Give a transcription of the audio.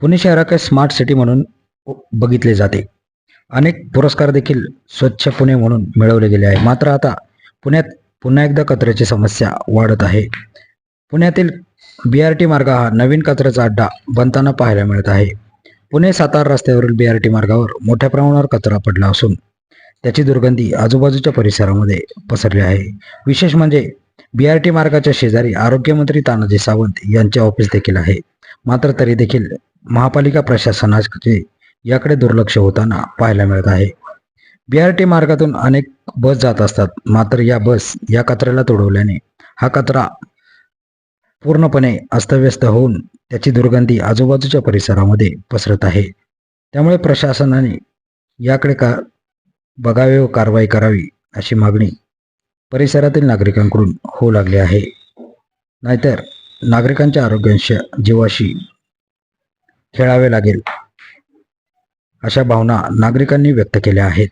पुणे शहराकडे smart city म्हणून बघितले जाते. अनेक पुरस्कार देखील स्वच्छ पुणे म्हणून मिळवले गेले आहे. मात्र आता पुण्यात पुन्हा एकदा कचऱ्याची समस्या वाढत आहे. पुण्यातील बी आर टी मार्ग हा नवीन कचऱ्याचा अड्डा बनताना पाहायला मिळत आहे. पुणे सातारा रस्त्यावरील बी आर टी मार्गावर मोठ्या प्रमाणावर कचरा पडला असून त्याची दुर्गंधी आजूबाजूच्या परिसरामध्ये पसरली आहे. विशेष म्हणजे बी आर टी मार्गाच्या शेजारी आरोग्यमंत्री तानाजी सावंत यांचे ऑफिस देखील आहे. मात्र तरी देखील महापालिका प्रशासनाचे याकडे दुर्लक्ष होताना पाहायला मिळत आहे. बी आर टी मार्गातून अनेक बस जात असतात. मात्र या बस या कचऱ्याला तोडवल्याने हा कचरा पूर्णपणे अस्तव्यस्त होऊन त्याची दुर्गंधी आजूबाजूच्या परिसरामध्ये पसरत आहे. त्यामुळे प्रशासनाने याकडे का बघावे व कारवाई करावी अशी मागणी परिसरातील नागरिकांकडून होऊ लागली आहे. नाहीतर नागरिकांच्या आरोग्याशी जीवाशी खेळावे लागेल अशा भावना नागरिकांनी व्यक्त केल्या आहेत.